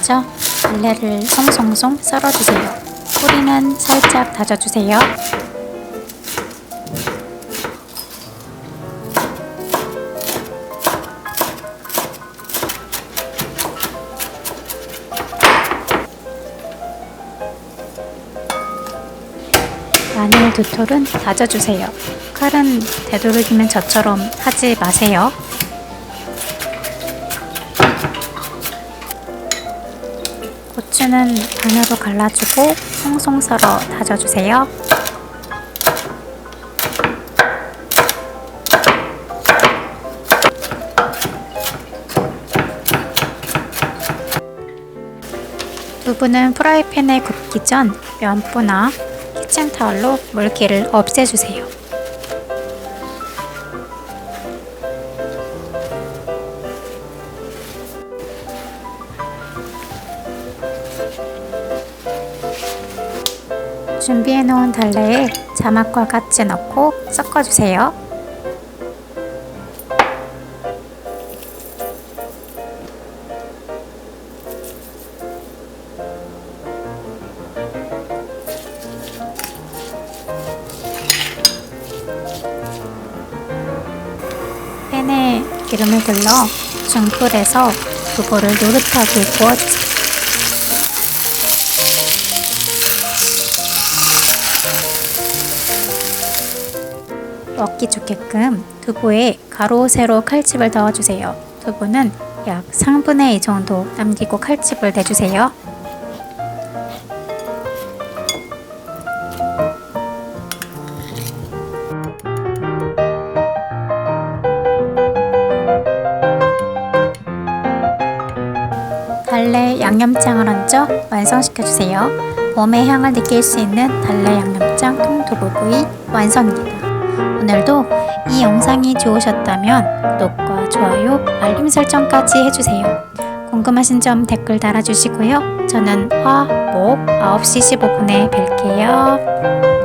먼저 달래를 송송송 썰어주세요. 뿌리는 살짝 다져주세요. 마늘 두 톨은 다져주세요. 칼은 되도록이면 저처럼 하지 마세요. 고추는 반으로 갈라주고 송송 썰어 다져주세요. 두부는 프라이팬에 굽기 전 면보나 키친타올로 물기를 없애주세요. 준비해 놓은 달래에 자막과 같이 넣고 섞어주세요. 팬에 기름을 둘러 중불에서 두부를 노릇하게 구워주세요. 먹기 좋게끔 두부에 가로 세로 칼집을 넣어주세요. 두부는 약 3분의 2 정도 남기고 칼집을 내주세요. 달래 양념장을 얹어 완성시켜주세요. 봄의 향을 느낄 수 있는 달래 양념장 통두부 구이 완성입니다. 오늘도 이 영상이 좋으셨다면 구독과 좋아요, 알림 설정까지 해주세요. 궁금하신 점 댓글 달아주시고요. 저는 화, 목 9시 15분에 뵐게요.